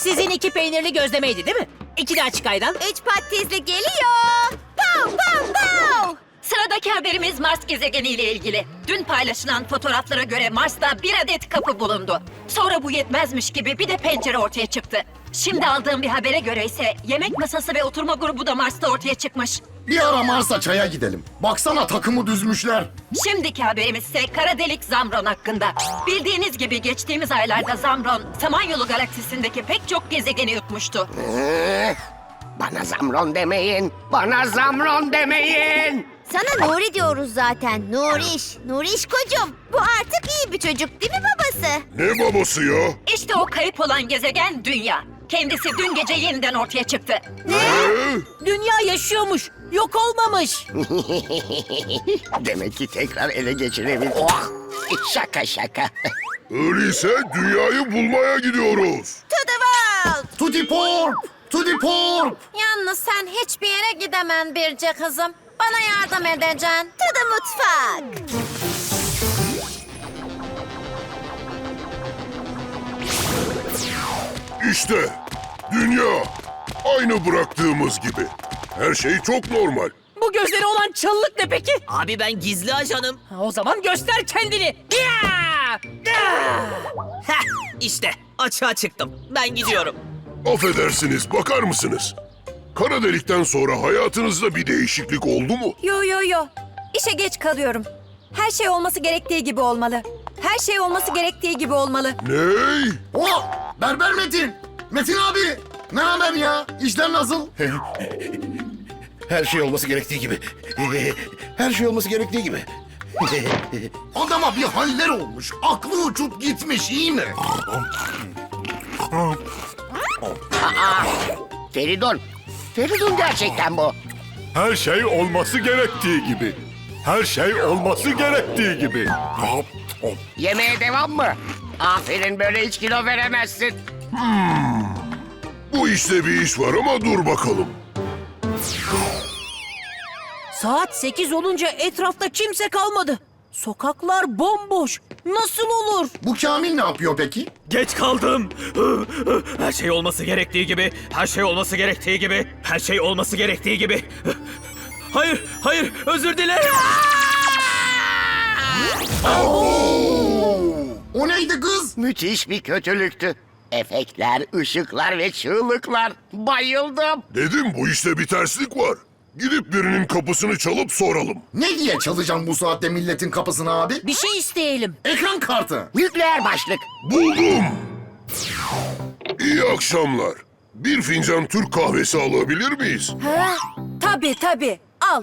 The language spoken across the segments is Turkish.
Sizin iki peynirli gözlemeydi değil mi? İki de açık ayran. Üç patatesli geliyor. Pow pow. Sıradaki haberimiz Mars gezegeniyle ilgili. Dün paylaşılan fotoğraflara göre Mars'ta bir adet kapı bulundu. Sonra bu yetmezmiş gibi bir de pencere ortaya çıktı. Şimdi aldığım bir habere göre ise yemek masası ve oturma grubu da Mars'ta ortaya çıkmış. Bir ara Mars'a çaya gidelim. Baksana takımı düzmüşler. Şimdiki haberimiz ise kara delik Zamron hakkında. Bildiğiniz gibi geçtiğimiz aylarda Zamron, Samanyolu galaksisindeki pek çok gezegeni yutmuştu. Bana Zamron demeyin. Bana Zamron demeyin. Sana Nuri diyoruz zaten. Nuriş. Nuriş kocum. Bu artık iyi bir çocuk değil mi babası? Ne babası ya? İşte o kayıp olan gezegen Dünya. Kendisi dün gece yeniden ortaya çıktı. Dünya yaşıyormuş. Yok olmamış. Demek ki tekrar ele geçirebil... Oh! Şaka şaka. Öyleyse dünyayı bulmaya gidiyoruz. To the world. To the porp! To the porp! Yalnız sen hiçbir yere gidemen Birce kızım. Bana yardım edeceksin. The mutfak. İşte dünya. Aynı bıraktığımız gibi. Her şey çok normal. Bu gözleri olan çalılık ne peki? Abi ben gizli ajanım. Ha, O zaman göster kendini. Ya! Ya! Heh işte açığa çıktım. Ben gidiyorum. Affedersiniz bakar mısınız? Kara delikten sonra hayatınızda bir değişiklik oldu mu? Yo yo yo. İşe geç kalıyorum. Her şey olması gerektiği gibi olmalı. Her şey olması gerektiği gibi olmalı. Ney? Oh! Berber Metin! Metin abi! Ne haber ya? İşler nasıl? Her şey olması gerektiği gibi. Her şey olması gerektiği gibi. Adama bir haller olmuş. Aklı uçup gitmiş iyi mi? Feridun. Feridun gerçekten bu. Her şey olması gerektiği gibi. Her şey olması gerektiği gibi. Yemeğe devam mı? Aferin böyle hiç kilo veremezsin. Bu işte bir iş var ama dur bakalım. Saat 8 olunca etrafta kimse kalmadı. Sokaklar bomboş. Nasıl olur? Bu Kamil ne yapıyor peki? Geç kaldım. Her şey olması gerektiği gibi. Her şey olması gerektiği gibi. Her şey olması gerektiği gibi. Hayır, hayır, özür dilerim. O neydi kız? Müthiş bir kötülüktü. Efektler, ışıklar ve çığlıklar. Bayıldım. Dedim bu işte bir terslik var. Gidip birinin kapısını çalıp soralım. Ne diye çalacağım bu saatte milletin kapısını abi? Bir şey isteyelim. Ekran kartı. Nükleer başlık. Buldum. İyi akşamlar. Bir fincan Türk kahvesi alabilir miyiz? Ha? Tabii tabii. Al.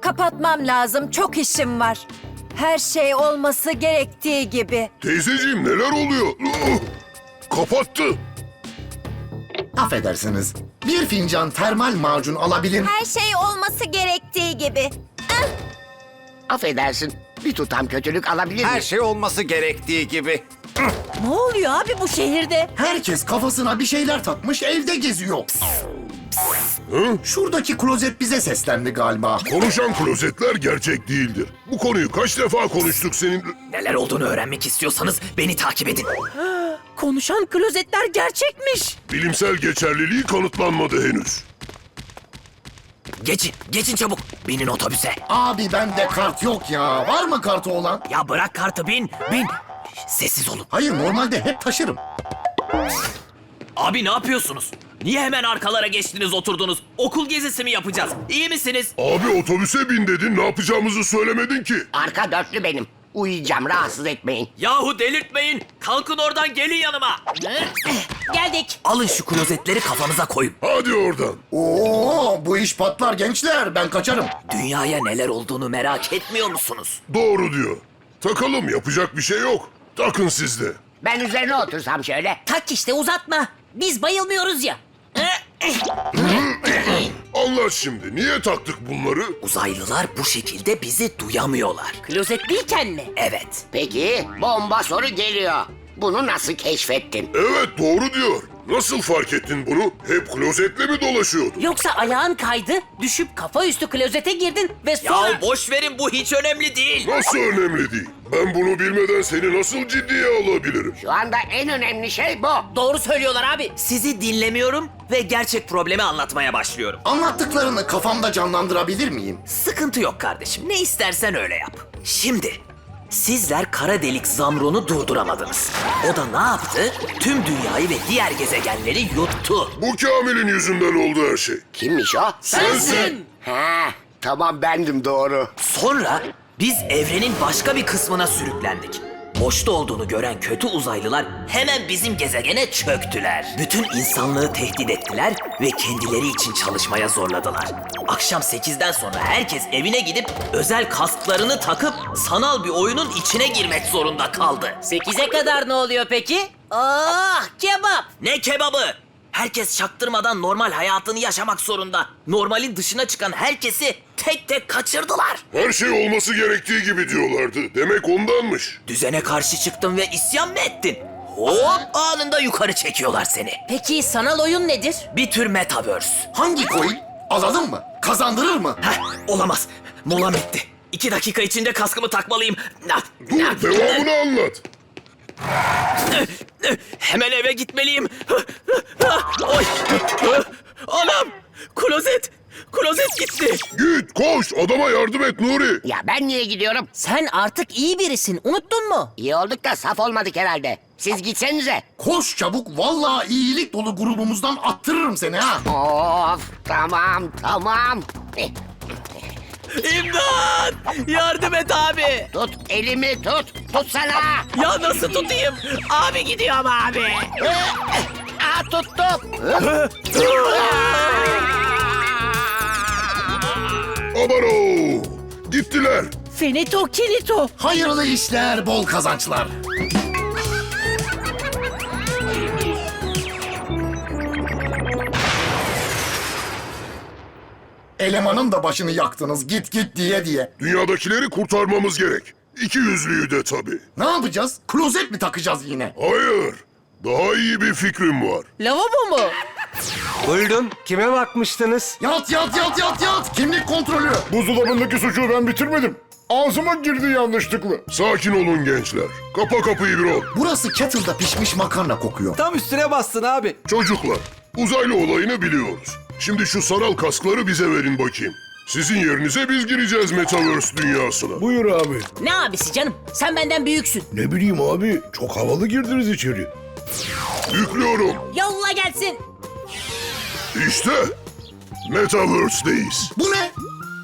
Kapatmam lazım. Çok işim var. Her şey olması gerektiği gibi. Teyzeciğim neler oluyor? Uh! Kapattı. Affedersiniz. Bir fincan termal macun alabilir Her şey olması gerektiği gibi. Affedersin. Bir tutam kötülük alabilir Her miyim? şey olması gerektiği gibi. Ne oluyor abi bu şehirde? Herkes kafasına bir şeyler takmış evde geziyor. Hı? Şuradaki klozet bize seslendi galiba. Konuşan klozetler gerçek değildir. Bu konuyu kaç defa konuştuk senin... Neler olduğunu öğrenmek istiyorsanız beni takip edin. Konuşan klozetler gerçekmiş. Bilimsel geçerliliği kanıtlanmadı henüz. Geçin, geçin çabuk. Binin otobüse. Abi bende kart yok ya. Var mı kartı olan? Ya bırak kartı bin, bin. Sessiz olun. Hayır normalde hep taşırım. Abi ne yapıyorsunuz? Niye hemen arkalara geçtiniz oturdunuz? Okul gezisi mi yapacağız? İyi misiniz? Abi otobüse bin dedin ne yapacağımızı söylemedin ki. Arka dörtlü benim. Uyuyacağım rahatsız etmeyin. Yahu delirtmeyin. Kalkın oradan gelin yanıma. Geldik. Alın şu klozetleri kafanıza koyun. Hadi oradan. Oo bu iş patlar gençler. Ben kaçarım. Dünyaya neler olduğunu merak etmiyor musunuz? Doğru diyor. Takalım yapacak bir şey yok. Takın siz de. Ben üzerine otursam şöyle. Tak işte uzatma. Biz bayılmıyoruz ya. Anlat şimdi. Niye taktık bunları? Uzaylılar bu şekilde bizi duyamıyorlar. Klozetliyken mi? Evet. Peki bomba soru geliyor. Bunu nasıl keşfettin? Evet doğru diyor. Nasıl fark ettin bunu? Hep klozetle mi dolaşıyordun? Yoksa ayağın kaydı, düşüp kafa üstü klozete girdin ve sonra... Ya boş verin bu hiç önemli değil. Nasıl önemli değil? Ben bunu bilmeden seni nasıl ciddiye alabilirim? Şu anda en önemli şey bu. Doğru söylüyorlar abi. Sizi dinlemiyorum ve gerçek problemi anlatmaya başlıyorum. Anlattıklarını kafamda canlandırabilir miyim? Sıkıntı yok kardeşim. Ne istersen öyle yap. Şimdi sizler kara delik Zamron'u durduramadınız. O da ne yaptı? Tüm dünyayı ve diğer gezegenleri yuttu. Bu Kamil'in yüzünden oldu her şey. Kimmiş o? Sensin. Ha, tamam bendim doğru. Sonra biz evrenin başka bir kısmına sürüklendik. Boşta olduğunu gören kötü uzaylılar hemen bizim gezegene çöktüler. Bütün insanlığı tehdit ettiler ve kendileri için çalışmaya zorladılar. Akşam 8'den sonra herkes evine gidip özel kasklarını takıp sanal bir oyunun içine girmek zorunda kaldı. 8'e kadar ne oluyor peki? Ah kebap. Ne kebabı? Herkes çaktırmadan normal hayatını yaşamak zorunda. Normalin dışına çıkan herkesi tek tek kaçırdılar. Her şey olması gerektiği gibi diyorlardı. Demek ondanmış. Düzene karşı çıktın ve isyan mı ettin? Hop anında yukarı çekiyorlar seni. Peki sanal oyun nedir? Bir tür metaverse. Hangi coin? Alalım mı? Kazandırır mı? Heh, olamaz. Molam bitti. İki dakika içinde kaskımı takmalıyım. Dur devamını anlat. Hemen eve gitmeliyim. Oy. Anam! Klozet! Klozet gitti. Git koş adama yardım et Nuri. Ya ben niye gidiyorum? Sen artık iyi birisin. Unuttun mu? İyi olduk da saf olmadık herhalde. Siz gitsenize. Koş çabuk. Vallahi iyilik dolu grubumuzdan attırırım seni ha. Of tamam tamam. Eh, İmdat! Yardım et abi. Tut elimi tut. Tutsana. Ya nasıl tutayım? Abi gidiyorum abi. Aa tuttum. Abaro. Gittiler. Finito kinito. Hayırlı işler, bol kazançlar. Elemanın da başını yaktınız git git diye diye. Dünyadakileri kurtarmamız gerek. İki yüzlüyü de tabii. Ne yapacağız? Klozet mi takacağız yine? Hayır. Daha iyi bir fikrim var. Lavabo mu? Buyurun, kime bakmıştınız? Yat yat yat yat yat. Kimlik kontrolü. Buzdolabındaki sucuğu ben bitirmedim. Ağzıma girdi yanlışlıkla. Sakin olun gençler. Kapa kapıyı bir ol. Burası kettle'da pişmiş makarna kokuyor. Tam üstüne bastın abi. Çocuklar, uzaylı olayını biliyoruz. Şimdi şu sanal kaskları bize verin bakayım. Sizin yerinize biz gireceğiz Metaverse dünyasına. Buyur abi. Ne abisi canım? Sen benden büyüksün. Ne bileyim abi, çok havalı girdiniz içeri. Yüklüyorum. Yolla gelsin. İşte Metaverse'deyiz. Bu ne?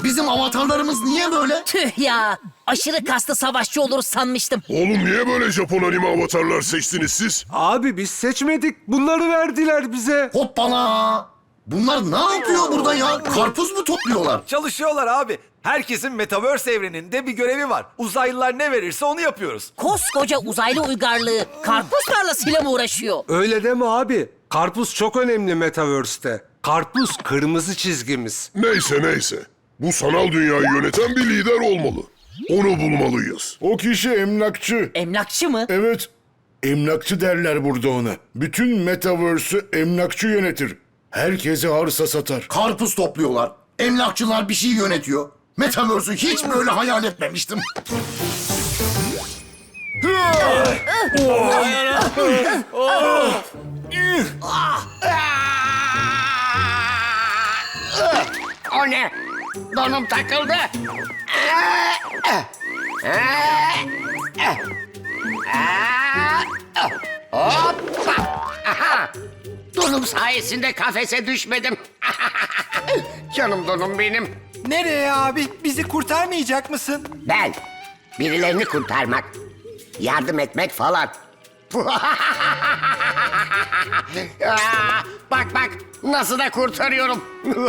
Bizim avatarlarımız niye böyle? Tüh ya. Aşırı kaslı savaşçı oluruz sanmıştım. Oğlum niye böyle Japon anime avatarlar seçtiniz siz? Abi biz seçmedik, bunları verdiler bize. Hoppala. Bunlar ne yapıyor burada ya? Karpuz mu topluyorlar? Çalışıyorlar abi. Herkesin Metaverse evreninde bir görevi var. Uzaylılar ne verirse onu yapıyoruz. Koskoca uzaylı uygarlığı karpuz tarlasıyla mı uğraşıyor? Öyle deme abi. Karpuz çok önemli Metaverse'te. Karpuz kırmızı çizgimiz. Neyse neyse. Bu sanal dünyayı yöneten bir lider olmalı. Onu bulmalıyız. O kişi emlakçı. Emlakçı mı? Evet, emlakçı derler burada ona. Bütün Metaverse'ü emlakçı yönetir. Herkese arsa satar. Karpuz topluyorlar. Emlakçılar bir şey yönetiyor. Metaverse'ü hiç böyle hayal etmemiştim. O ne? Donum takıldı. Hoppa. Aha. Donum sayesinde kafese düşmedim. Canım donum benim. Nereye abi? Bizi kurtarmayacak mısın? Ben birilerini kurtarmak, yardım etmek falan. Aa, bak bak nasıl da kurtarıyorum.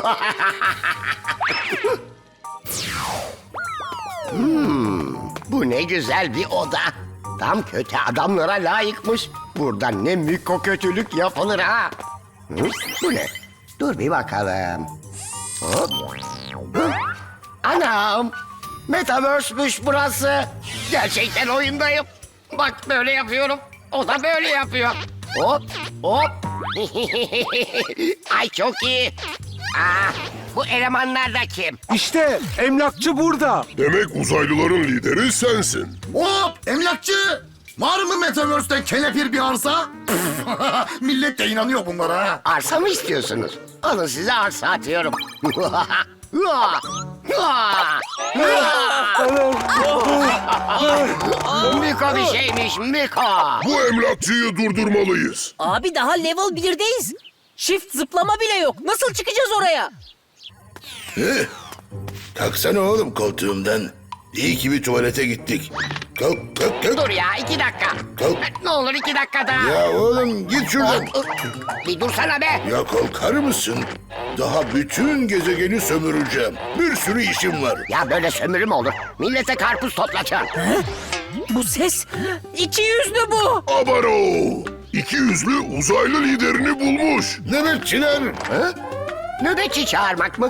Hmm, bu ne güzel bir oda. Tam kötü adamlara layıkmış. Burada ne miko kötülük yapılır ha. Hı, bu ne? Dur bir bakalım. Hop. Hı? Anam. Metaverse'müş burası. Gerçekten oyundayım. Bak böyle yapıyorum. O da böyle yapıyor. Hop hop. Ay çok iyi. Aa, bu elemanlar da kim? İşte emlakçı burada. Demek uzaylıların lideri sensin. Hop emlakçı. Var mı Metaverse'te kelepir bir arsa? Millet de inanıyor bunlara ha. Arsa mı istiyorsunuz? Alın size arsa atıyorum. Miko bir şeymiş Miko. Bu emlakçıyı durdurmalıyız. Abi daha level 1'deyiz. Çift zıplama bile yok. Nasıl çıkacağız oraya? Eh, Kalksana oğlum koltuğumdan. İyi ki bir tuvalete gittik. Kalk kalk kalk. Dur ya iki dakika. Kalk. Ne olur iki dakika daha. Ya oğlum git şuradan. Bir dursana be. Ya kalkar mısın? Daha bütün gezegeni sömüreceğim. Bir sürü işim var. Ya böyle sömürü mü olur? Millete karpuz toplatıyorsun. Bu ses iki yüzlü bu. Abaro! İki yüzlü uzaylı liderini bulmuş. Nöbetçiler. Nöbetçi çağırmak mı?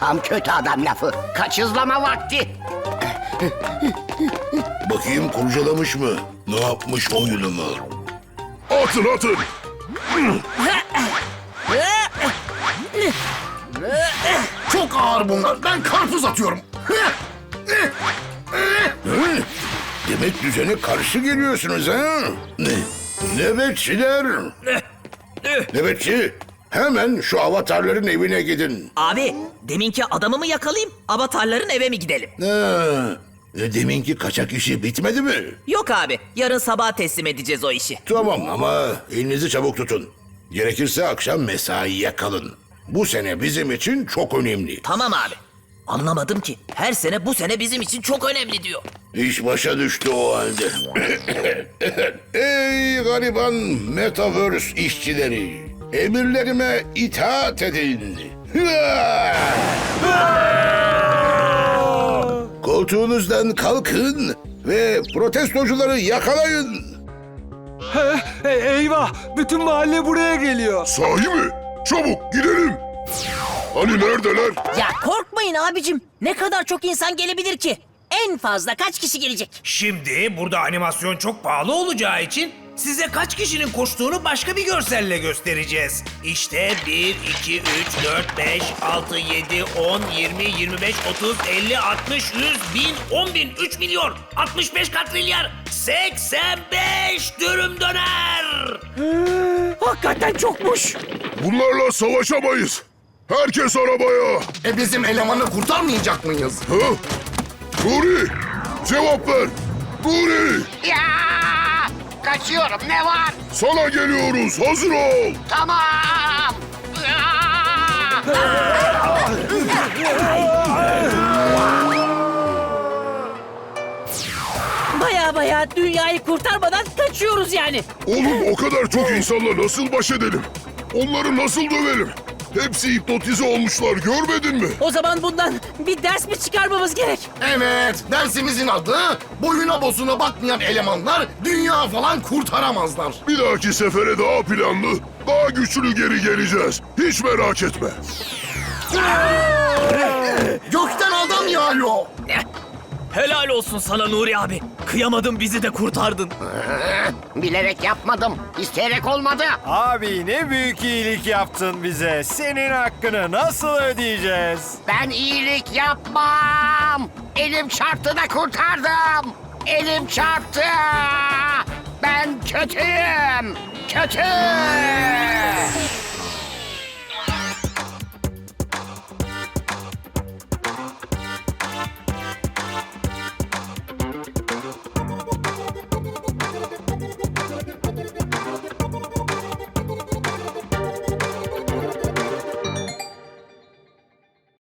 Tam kötü adam lafı. Kaçızlama vakti. Bakayım kurcalamış mı? Ne yapmış oyunumu? Atın atın. Çok ağır bunlar. Ben karpuz atıyorum. Hı? Demek düzene karşı geliyorsunuz ha? Ne? Nöbetçiler. Nöbetçi, hemen şu avatarların evine gidin. Abi deminki adamı mı yakalayayım avatarların eve mi gidelim? Ha, deminki kaçak işi bitmedi mi? Yok abi yarın sabah teslim edeceğiz o işi. Tamam ama elinizi çabuk tutun. Gerekirse akşam mesaiye kalın. Bu sene bizim için çok önemli. Tamam abi. Anlamadım ki. Her sene bu sene bizim için çok önemli diyor. İş başa düştü o halde. Ey gariban Metaverse işçileri! Emirlerime itaat edin. Koltuğunuzdan kalkın ve protestocuları yakalayın. E, eyvah! Bütün mahalle buraya geliyor. Sahi mi? Çabuk gidelim. Hani neredeler? Ya korkmayın abicim. Ne kadar çok insan gelebilir ki? En fazla kaç kişi gelecek? Şimdi burada animasyon çok pahalı olacağı için size kaç kişinin koştuğunu başka bir görselle göstereceğiz. İşte 1, 2, 3, 4, 5, 6, 7, 10, 20, 25, 30, 50, 60, 100, 1000, 10 bin, 3 milyon, 65 katrilyar, 85 dürüm döner. Hakikaten çokmuş. Bunlarla savaşamayız. Herkes arabaya. E bizim elemanı kurtarmayacak mıyız? Ha? Nuri! Cevap ver! Nuri! Ya! Kaçıyorum ne var? Sana geliyoruz. Hazır ol. Tamam. Ya! Baya baya dünyayı kurtarmadan kaçıyoruz yani. Oğlum o kadar çok insanla nasıl baş edelim? Onları nasıl dövelim? Hepsi hipnotize olmuşlar görmedin mi? O zaman bundan bir ders mi çıkarmamız gerek? Evet, dersimizin adı boyuna bosuna bakmayan elemanlar dünya falan kurtaramazlar. Bir dahaki sefere daha planlı, daha güçlü geri geleceğiz. Hiç merak etme. Gökten adam yağıyor. Helal olsun sana Nuri abi. Kıyamadın bizi de kurtardın. Bilerek yapmadım. İsteyerek olmadı. Abi ne büyük iyilik yaptın bize. Senin hakkını nasıl ödeyeceğiz? Ben iyilik yapmam. Elim çarptı da kurtardım. Elim çarptı. Ben kötüyüm. Kötü.